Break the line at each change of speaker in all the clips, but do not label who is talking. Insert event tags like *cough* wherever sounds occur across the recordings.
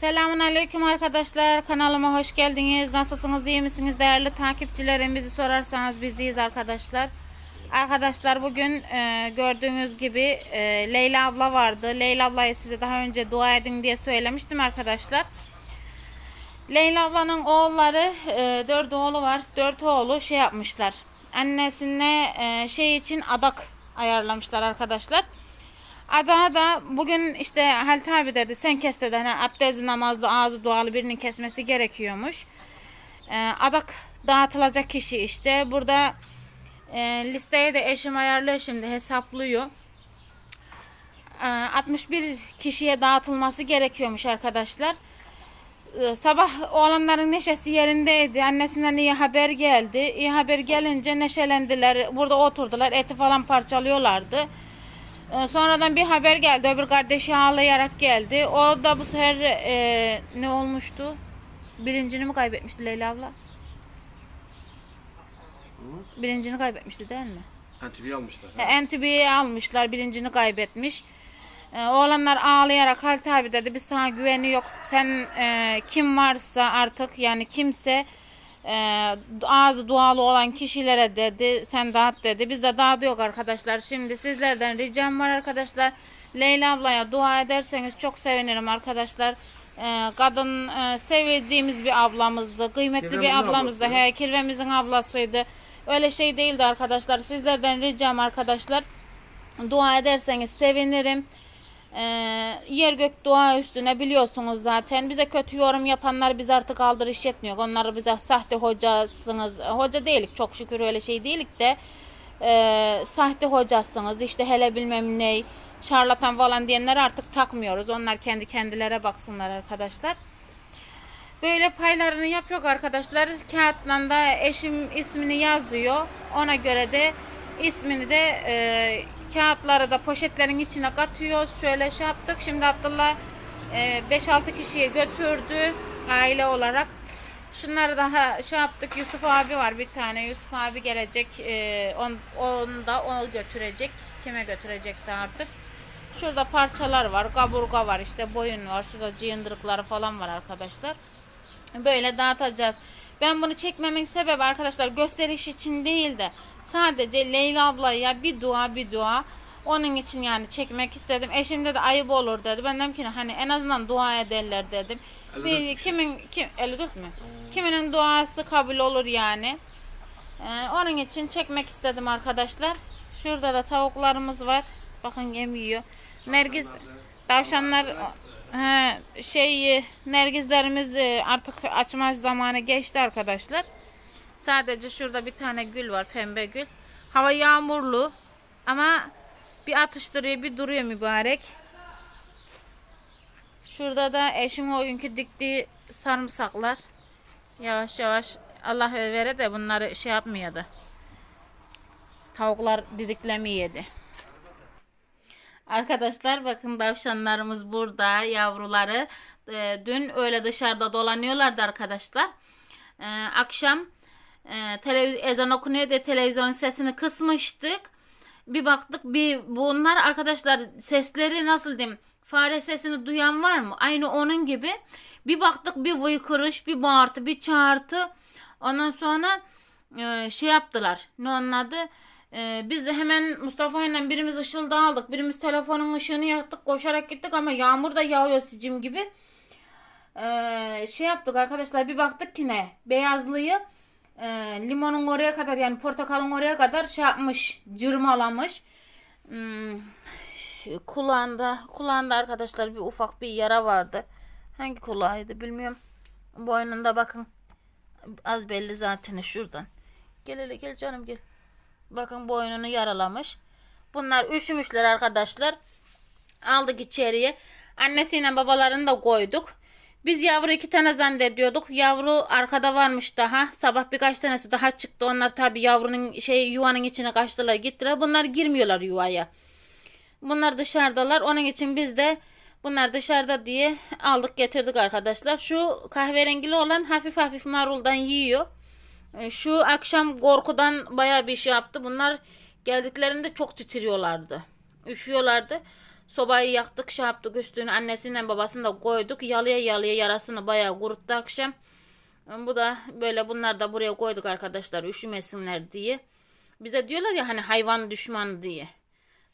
Selamun Aleyküm arkadaşlar. Kanalıma hoş geldiniz. Nasılsınız? iyi misiniz? Değerli takipçilerim bizi sorarsanız biz iyiyiz arkadaşlar. Arkadaşlar bugün e, gördüğünüz gibi e, Leyla abla vardı. Leyla ablayı size daha önce dua edin diye söylemiştim arkadaşlar. Leyla ablanın oğulları e, dört oğlu var. Dört oğlu şey yapmışlar. Annesine e, şey için adak ayarlamışlar arkadaşlar. Da bugün işte Halit abi dedi sen kes dedi hani abdestli namazlı ağzı dualı birinin kesmesi gerekiyormuş. Ee, adak dağıtılacak kişi işte burada e, listeye de eşim ayarlıyor şimdi hesaplıyor. Ee, 61 kişiye dağıtılması gerekiyormuş arkadaşlar. Ee, sabah oğlanların neşesi yerindeydi. Annesinden iyi haber geldi. İyi haber gelince neşelendiler. Burada oturdular. Eti falan parçalıyorlardı. Ee, Sonradan bir haber geldi. Öbür kardeşi ağlayarak geldi. O da bu sefer e, ne olmuştu? Bilincini mi kaybetmişti Leyla abla? Bilincini kaybetmişti değil mi?
Antibiyo almışlar.
E, Entübiye'yi almışlar. Bilincini kaybetmiş. E, oğlanlar ağlayarak Halit abi dedi biz sana güveni yok. Sen e, kim varsa artık yani kimse e, ağzı dualı olan kişilere dedi sen dağıt dedi. Biz de dağıtıyor arkadaşlar. Şimdi sizlerden ricam var arkadaşlar. Leyla ablaya dua ederseniz çok sevinirim arkadaşlar. E, kadın e, sevdiğimiz bir ablamızdı. Kıymetli bir
Kirvemizin
ablamızdı.
ablasıydı.
He, kirvemizin ablasıydı. Öyle şey değildi arkadaşlar. Sizlerden ricam arkadaşlar. Dua ederseniz sevinirim. Ee, yer gök dua üstüne biliyorsunuz zaten. Bize kötü yorum yapanlar biz artık aldırış etmiyor. Onları bize sahte hocasınız. Hoca değilik çok şükür öyle şey değilik de. Ee, sahte hocasınız işte hele bilmem ne şarlatan falan diyenler artık takmıyoruz. Onlar kendi kendilere baksınlar arkadaşlar. Böyle paylarını yapıyor arkadaşlar. Kağıtla da eşim ismini yazıyor. Ona göre de ismini de e, kağıtları da poşetlerin içine katıyoruz. Şöyle şey yaptık. Şimdi Abdullah e, 5-6 kişiye götürdü aile olarak. Şunları daha şey yaptık. Yusuf abi var bir tane. Yusuf abi gelecek. E, on, onu da o götürecek. Kime götürecekse artık. Şurada parçalar var. Kaburga var işte boyun var. Şurada cıyındırıkları falan var arkadaşlar. Böyle dağıtacağız. Ben bunu çekmemin sebebi arkadaşlar gösteriş için değil de sadece Leyla ablaya bir dua bir dua onun için yani çekmek istedim. Eşimde de ayıp olur dedi. Ben dedim ki hani en azından dua ederler dedim.
54
Bir, kimin kim 54 mü? Kiminin duası kabul olur yani. Ee, onun için çekmek istedim arkadaşlar. Şurada da tavuklarımız var. Bakın yem yiyor. Nergiz tavşanlar he, şey nergizlerimiz artık açma zamanı geçti arkadaşlar. Sadece şurada bir tane gül var pembe gül. Hava yağmurlu ama bir atıştırıyor bir duruyor mübarek. Şurada da eşim o günkü diktiği sarımsaklar. Yavaş yavaş Allah vere de bunları şey yapmıyordu. Tavuklar didiklemeyedi. Arkadaşlar bakın tavşanlarımız burada yavruları. Ee, dün öyle dışarıda dolanıyorlardı arkadaşlar. Ee, akşam e, televiz- ezan okunuyor diye televizyonun sesini kısmıştık. Bir baktık bir bunlar arkadaşlar sesleri nasıl diyeyim fare sesini duyan var mı? Aynı onun gibi. Bir baktık bir vıykırış bir bağırtı bir çağırtı. Ondan sonra e, şey yaptılar. Ne onun adı? E, biz hemen Mustafa ile birimiz ışıldı aldık. Birimiz telefonun ışığını yaktık. Koşarak gittik ama yağmur da yağıyor sicim gibi. E, şey yaptık arkadaşlar bir baktık ki ne? Beyazlıyı e, limonun oraya kadar yani portakalın oraya kadar şey yapmış. Cırmalamış. Hmm, kulağında kulağında arkadaşlar bir ufak bir yara vardı. Hangi kulağıydı bilmiyorum. Boynunda bakın. Az belli zaten şuradan. Gel hele gel canım gel. Bakın boynunu yaralamış. Bunlar üşümüşler arkadaşlar. Aldık içeriye. Annesiyle babalarını da koyduk. Biz yavru iki tane zannediyorduk. Yavru arkada varmış daha. Sabah birkaç tanesi daha çıktı. Onlar tabi yavrunun şey yuvanın içine kaçtılar gittiler. Bunlar girmiyorlar yuvaya. Bunlar dışarıdalar. Onun için biz de bunlar dışarıda diye aldık getirdik arkadaşlar. Şu kahverengili olan hafif hafif maruldan yiyor. E, Şu akşam korkudan bayağı bir şey yaptı. Bunlar geldiklerinde çok titriyorlardı. Üşüyorlardı. Sobayı yaktık şey yaptık üstünü annesiyle babasını da koyduk. Yalıya yalıya yarasını bayağı kuruttu akşam. Bu da böyle bunlar da buraya koyduk arkadaşlar üşümesinler diye. Bize diyorlar ya hani hayvan düşmanı diye.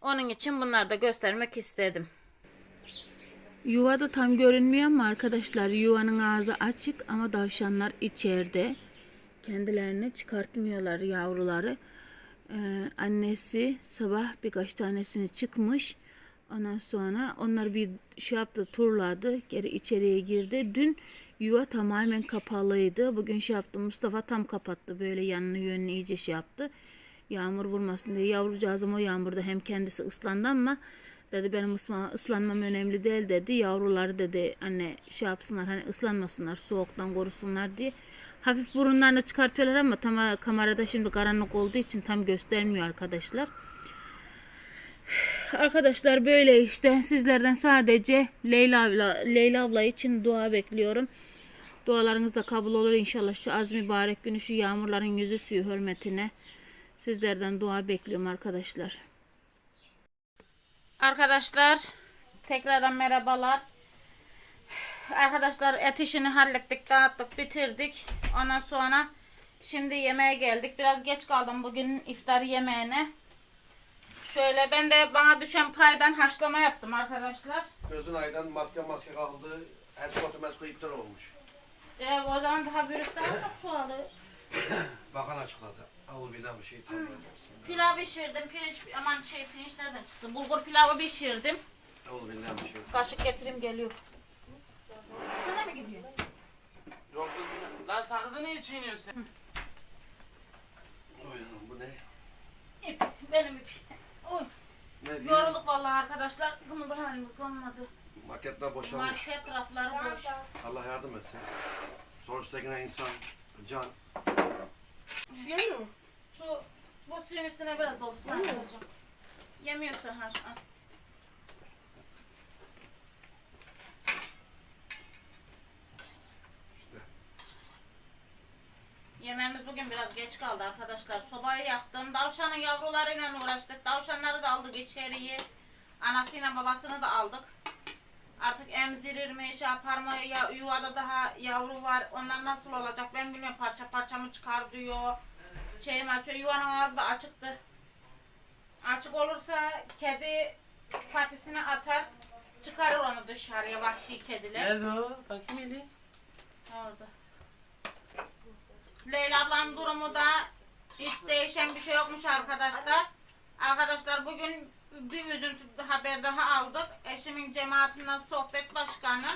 Onun için bunları da göstermek istedim. Yuva da tam görünmüyor ama arkadaşlar yuvanın ağzı açık ama tavşanlar içeride. Kendilerini çıkartmıyorlar yavruları. Ee, annesi sabah birkaç tanesini çıkmış. Ondan sonra onlar bir şey yaptı turladı. Geri içeriye girdi. Dün yuva tamamen kapalıydı. Bugün şey yaptı Mustafa tam kapattı. Böyle yanını yönünü iyice şey yaptı. Yağmur vurmasın diye. Yavrucağızım o yağmurda hem kendisi ıslandı ama dedi benim ıslanmam önemli değil dedi. Yavruları dedi anne şey yapsınlar hani ıslanmasınlar soğuktan korusunlar diye. Hafif burunlarını çıkartıyorlar ama tam kamerada şimdi karanlık olduğu için tam göstermiyor arkadaşlar. Arkadaşlar böyle işte sizlerden sadece Leyla abla, Leyla abla için dua bekliyorum. Dualarınız da kabul olur inşallah şu az mübarek günü şu yağmurların yüzü suyu hürmetine. Sizlerden dua bekliyorum arkadaşlar. Arkadaşlar tekrardan merhabalar. Arkadaşlar et işini hallettik, dağıttık, bitirdik. Ondan sonra şimdi yemeğe geldik. Biraz geç kaldım bugün iftar yemeğine. Şöyle ben de bana düşen paydan haşlama yaptım arkadaşlar.
Gözün aydan maske maske kaldı. Eskotu mesko iptal olmuş.
Ee, o zaman daha büyük daha *coughs* çok şu alır.
Bakan açıkladı. Avul bilen bir şey tanımıyor.
Pilav pişirdim. Pirinç, aman şey pirinç nereden çıktı? Bulgur pilavı pişirdim.
Avul bilen bir şey.
Kaşık getireyim geliyor. Sana mı gidiyor?
Yok kızım. Lan sakızı niye çiğniyorsun sen?
Oy anam bu ne?
İp, benim ip. Oy,
Ne diye?
yorulduk vallahi arkadaşlar. Kımıldı halimiz kalmadı.
Maketler boşalmış.
Market rafları boş.
Allah yardım etsin. Sonuçta yine insan, can.
Su, bu suyun üstüne biraz doldu sen hocam. Yemiyor Sahar. al. Yemeğimiz bugün biraz geç kaldı arkadaşlar. Sobayı yaktım. Tavşanın yavrularıyla uğraştık. Tavşanları da aldık içeriye. Anasıyla babasını da aldık. Artık emzirir mi, şey yapar mı, ya, yuvada daha yavru var. Onlar nasıl olacak ben bilmiyorum. Parça parça mı çıkar diyor. Şeyim açıyor. Yuvanın ağzı da açıktır. Açık olursa kedi patisini atar. Çıkarır onu dışarıya vahşi kediler.
Nerede o? Bakayım eli.
Orada. Leyla ablanın durumu da hiç değişen bir şey yokmuş arkadaşlar. Arkadaşlar bugün bir üzüntü haber daha aldık. Eşimin cemaatinden sohbet başkanı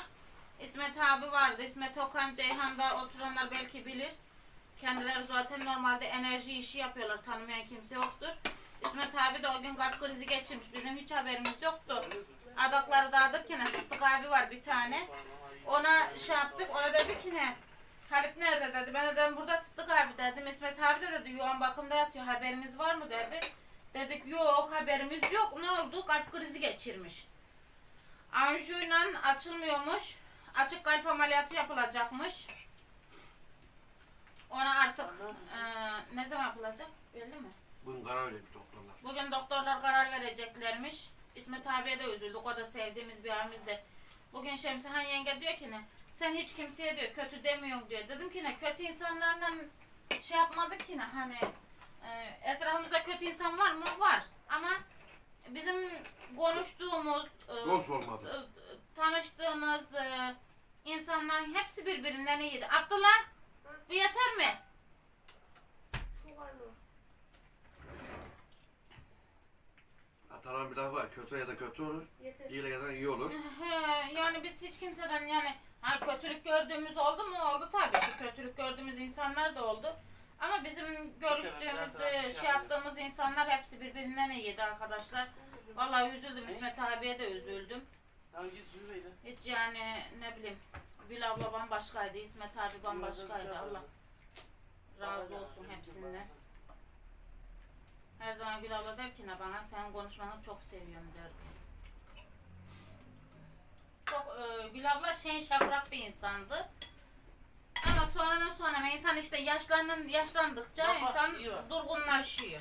İsmet abi vardı. İsmet Okan Ceyhan'da oturanlar belki bilir. Kendileri zaten normalde enerji işi yapıyorlar. Tanımayan kimse yoktur. İsmet abi de o gün kalp krizi geçirmiş. Bizim hiç haberimiz yoktu. Adakları dağıtırken Sıddık abi var bir tane. Ona şey yaptık. O da dedi ki ne? Halit nerede dedi. Ben de dedim burada Sıddık abi dedim. İsmet abi de dedi yoğun bakımda yatıyor. Haberiniz var mı dedi. Dedik yok haberimiz yok. Ne oldu? Kalp krizi geçirmiş. Anjuyla açılmıyormuş. Açık kalp ameliyatı yapılacakmış. Ona artık eee, ne zaman yapılacak? Belli mi?
Bugün karar verecek doktorlar.
Bugün doktorlar karar vereceklermiş. İsmet abiye de üzüldük. O da sevdiğimiz bir abimiz de. Bugün Şemsihan yenge diyor ki ne? Sen hiç kimseye diyor kötü demiyorsun diyor. Dedim ki ne? Kötü insanlarla şey yapmadık ki ne? Hani e, etrafımızda kötü insan var mı? Var. Ama bizim konuştuğumuz, e,
Dost olmadı.
e, tanıştığımız e, insanların hepsi birbirinden iyiydi. Abdullah bu yeter mi?
Ataran bir laf var. Kötü ya da kötü olur.
Yeter.
İyi ya da iyi olur.
He, yani biz hiç kimseden yani ha, kötülük gördüğümüz oldu mu? Oldu tabii ki kötülük gördüğümüz insanlar da oldu. Ama bizim görüştüğümüz, e, şey yaptığımız insanlar hepsi birbirinden iyiydi arkadaşlar. Vallahi üzüldüm İsmet abiye de üzüldüm.
Lan.
Hiç yani ne bileyim Gül abla bambaşkaydı, İsmet abi bambaşkaydı. Allah razı olsun hepsinden. Her zaman Gül abla der ki ne bana sen konuşmanı çok seviyorum derdi. Çok e, Gül abla şen şakrak bir insandı. Ama sonradan sonra insan işte yaşlanın, yaşlandıkça
bak,
insan
iyi
durgunlaşıyor.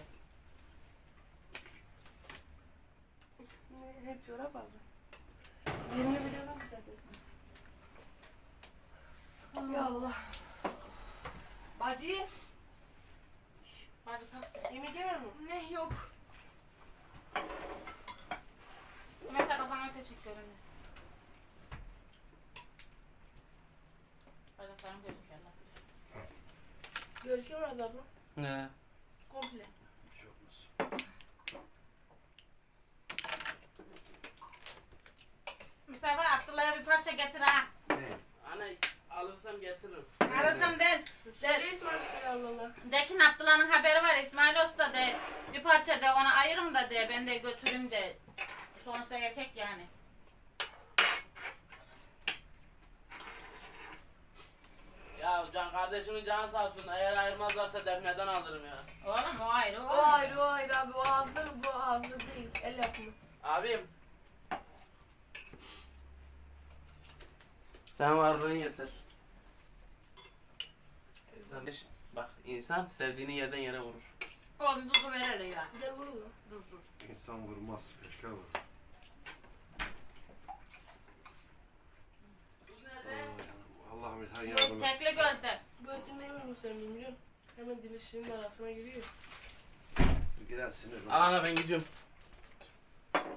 hep çorap aldı. Birini biliyorum zaten. Ya Allah. Bacı,
Bacı kalk.
yemek yemiyor mu?
Ne yok. Mesela kafana teşekkür ederiz. Bacaklarım gözüküyor bilir.
Görkem var abla.
Ne?
Komple.
Bir şey olmaz.
Mustafa Abdullah'a bir parça getir ha.
Ne?
Anne alırsam getiririm.
Arasam de,
Söyle İsmail Usta ablalar.
Dekin Abdullah'ın haberi var İsmail Usta de bir parça de ona ayırın da de ben de götüreyim de. Sonuçta erkek yani.
Ya can kardeşimin canı sağ olsun. Eğer ayırmazlarsa defneden alırım ya.
Oğlum o ayrı o
O ayrı o ayrı abi. O hazır bu hazır değil. El yapımı.
Abim. Sen varlığın yeter. Kardeş, Bak insan sevdiğini yerden yere vurur.
Oğlum tuzu ver hele ya.
Güzel vuruyor.
Tuzsuz.
İnsan vurmaz. Keşke vurur. Allah'ım her.
Tekli gözde.
Bu etin ne mi sen bilmiyorum. Hemen dilişinin arasına giriyor.
Giren sinir.
Al ana ben gidiyorum.
Tamam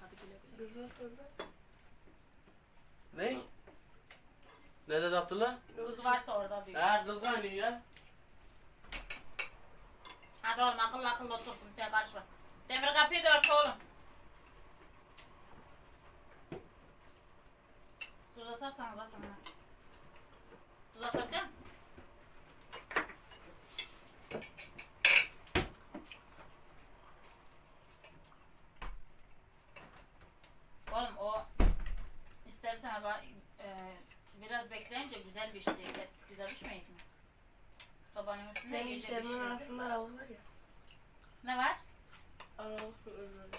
hadi güle güle.
Kız var orada.
Ne? Ne dedi Abdullah?
Kız varsa orada diyor.
Ha kız kaynıyor ya.
Hadi oğlum akıllı akıllı otur kimseye karışma. Demir kapıyı da ört oğlum. Tuz atarsan zaten ha. Tuz atacağım. Oğlum o istersen ama e, biraz bekleyince güzel pişti. Et güzel pişmeydi mi? Sobanın üstünde
Senin
iyice
işlerimin
pişirdi.
arasında aralık var ya.
Ne var?
Aralık böyle.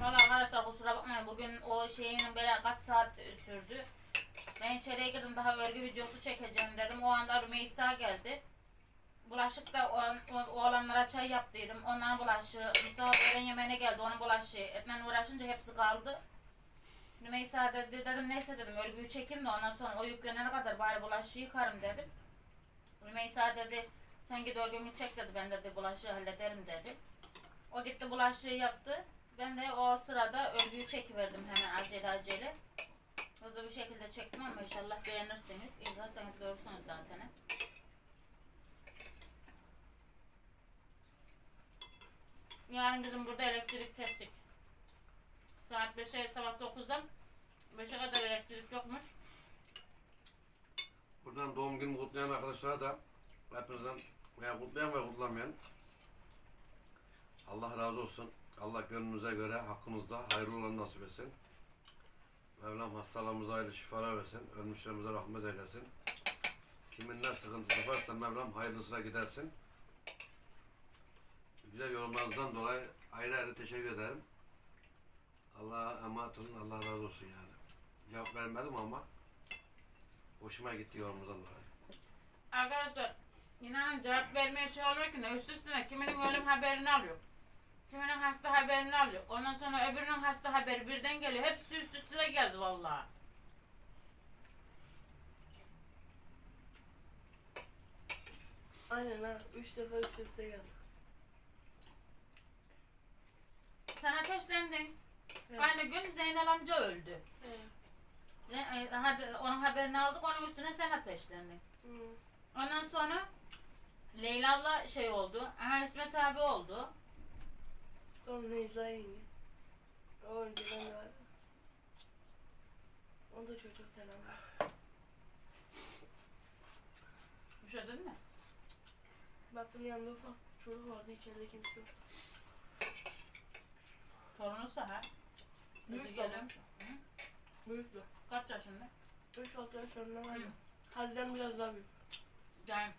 Valla arkadaşlar kusura bakmayın bugün o şeyin böyle kaç saat sürdü. Ben içeriye girdim daha örgü videosu çekeceğim dedim. O anda Rümeysa geldi. Bulaşık da o, o, oğlanlara çay yaptıydım. Onların bulaşığı. Mustafa öğlen yemeğine geldi. Onun bulaşığı. Etle uğraşınca hepsi kaldı. Rümeysa dedi, dedim neyse dedim örgüyü çekeyim de ondan sonra o yüklenene kadar bari bulaşığı yıkarım dedim. Rümeysa dedi sen git örgümü çek dedi ben dedi bulaşığı hallederim dedi. O gitti bulaşığı yaptı. Ben de o sırada örgüyü çekiverdim hemen acele acele. Hızlı bir şekilde çektim ama inşallah beğenirsiniz. İzlerseniz görürsünüz zaten. Yarın bizim burada elektrik kestik. Saat 5'e sabah 9'da 5'e kadar elektrik yokmuş.
Buradan doğum günümü kutlayan arkadaşlara da hepinizden veya kutlayan ve kutlamayan Allah razı olsun. Allah gönlünüze göre hakkınızda hayırlı olan nasip etsin. Mevlam hastalarımıza hayırlı şifalar versin. Ölmüşlerimize rahmet eylesin. Kimin ne sıkıntısı varsa Mevlam hayırlısına gidersin. Güzel yorumlarınızdan dolayı ayrı ayrı teşekkür ederim. Allah'a emanet olun. Allah razı olsun yani. Cevap vermedim ama Hoşuma gitti yorumunuzdan dolayı.
Arkadaşlar inanın cevap vermeye şey olmuyor ki ne üst üstüne kiminin ölüm haberini alıyor. Kiminin hasta haberini alıyor. Ondan sonra öbürünün hasta haberi birden geliyor. Hepsi üst üstüne geldi vallahi.
Aynen ha. Üç defa üst üste geldi.
Sen ateşlendin.
Evet.
Aynı gün Zeynel amca öldü.
Evet.
E, Hadi onun haberini aldık onun üstüne sen ateşlendin.
Hı.
Ondan sonra Leyla abla şey oldu. Aha İsmet abi oldu.
Sonra Necla yenge. O önceden vardı. Onu da çok çok selam ver.
Dedin mi?
Baktım yanında ufak çocuk vardı içeride kimse yok.
Torunu Sahar. Bizi
Büyük. Büyüktü.
Kaç yaşında?
3-6 yaş sonra vardı.
Hı.
Haliden biraz daha büyük.
Can.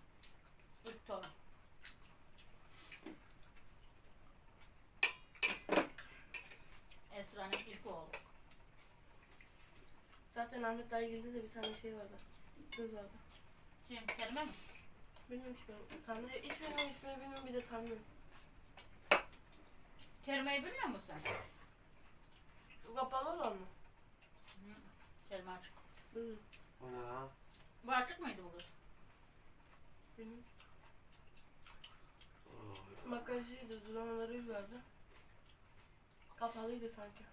İlk torun. Esra'nın ilk oğlu.
Zaten Ahmet Daygil'de de bir tane şey vardı. Kız vardı.
Kim? Kerime mi?
Bilmiyorum ki ben. Tanrı, hiçbirinin ismini bilmiyorum bir de tanımıyorum.
Kelimeyi bilmiyor musun sen?
Bu kapalı olan mı?
Kelime açık.
Bilmiyorum.
O ne lan?
Bu açık mıydı bu kız?
Bilmiyorum.
Oo,
Makyajlıydı, dudağları vardı. Kapalıydı sanki.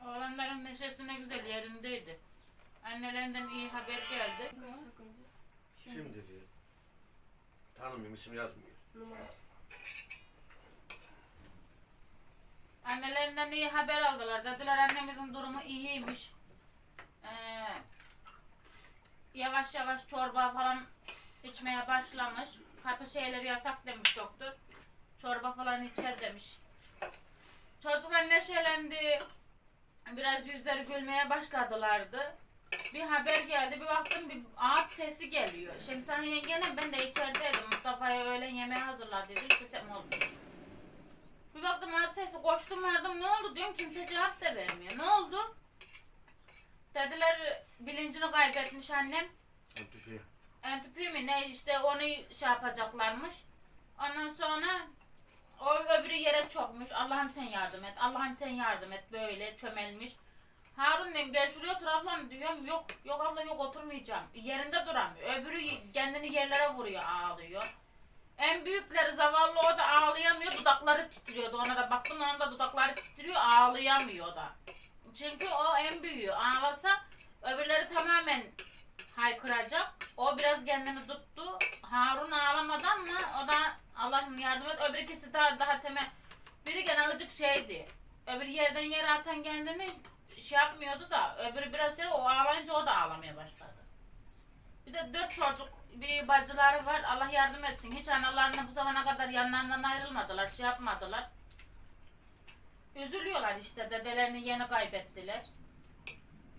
Oğlanların neşesi ne güzel yerindeydi. Annelerinden iyi haber geldi.
Şimdi diyor. Tanımıyorum isim yazmıyor.
Annelerinden iyi haber aldılar. Dediler annemizin durumu iyiymiş. Ee, yavaş yavaş çorba falan içmeye başlamış. Katı şeyleri yasak demiş doktor. Çorba falan içer demiş. Çocuklar neşelendi. Biraz yüzleri gülmeye başladılardı. Bir haber geldi. Bir baktım bir ağaç sesi geliyor. Şemsiye yengene ben de içerideydim. Mustafa'ya öğlen yemeği hazırla dedim. Sesim olmuyor. Bir baktım ağaç sesi koştum vardım ne oldu diyorum kimse cevap da vermiyor. Ne oldu? Dediler bilincini kaybetmiş annem.
Öteki.
Entüpü mü ne işte onu şey yapacaklarmış. Ondan sonra o öbürü yere çokmuş. Allah'ım sen yardım et. Allah'ım sen yardım et. Böyle çömelmiş. Harun dedim gel şuraya otur ablam diyorum. Yok yok abla yok oturmayacağım. Yerinde duramıyor. Öbürü kendini yerlere vuruyor ağlıyor. En büyükleri zavallı o da ağlayamıyor. Dudakları titriyordu. Ona da baktım onun da dudakları titriyor. Ağlayamıyor da. Çünkü o en büyüğü. Ağlasa öbürleri tamamen haykıracak. O biraz kendini tuttu. Harun ağlamadı ama o da Allah'ım yardım et. Öbür ikisi daha daha temel. Biri gene azıcık şeydi. Öbür yerden yere atan kendini şey yapmıyordu da öbürü biraz şey o ağlayınca o da ağlamaya başladı. Bir de dört çocuk bir bacıları var. Allah yardım etsin. Hiç analarına bu zamana kadar yanlarından ayrılmadılar. Şey yapmadılar. Üzülüyorlar işte. Dedelerini yeni kaybettiler.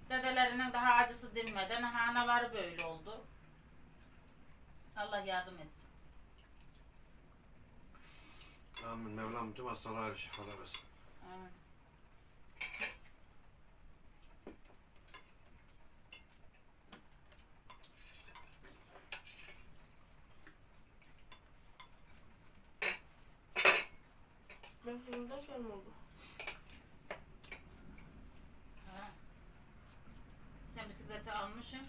Dedelerinin daha acısı dinmeden anaları böyle oldu. Allah yardım etsin.
Amin. Mevlam tüm hastalara şifalar versin.
Amin.
Ben filmdeyken mi oldu?
Ha. Sen bisikleti almışsın.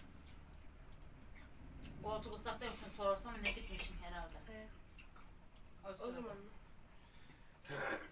O otobüsteymişsin Toros'a mı ne gitmişsin herhalde.
Evet.
O,
O zaman mı? *laughs*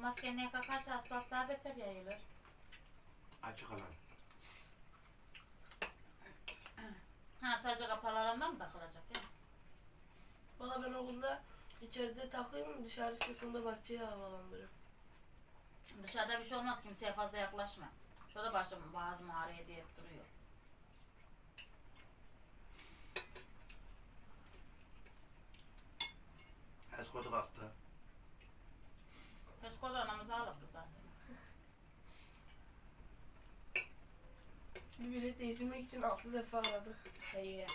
bu maske neye kakarsa hastalık daha beter yayılır.
Açık alan.
Ha sadece kapalı alanda mı takılacak ya?
Valla ben okulda içeride takıyorum dışarı çıktığımda bahçeye havalandırıyorum.
Dışarıda bir şey olmaz kimseye fazla yaklaşma. Şurada başım boğazım ağrıyor diye duruyor.
Eskotu kalktı.
Peskoda anamız ağladı zaten.
Bir bilet değiştirmek için altı defa aradık.
Şeyi,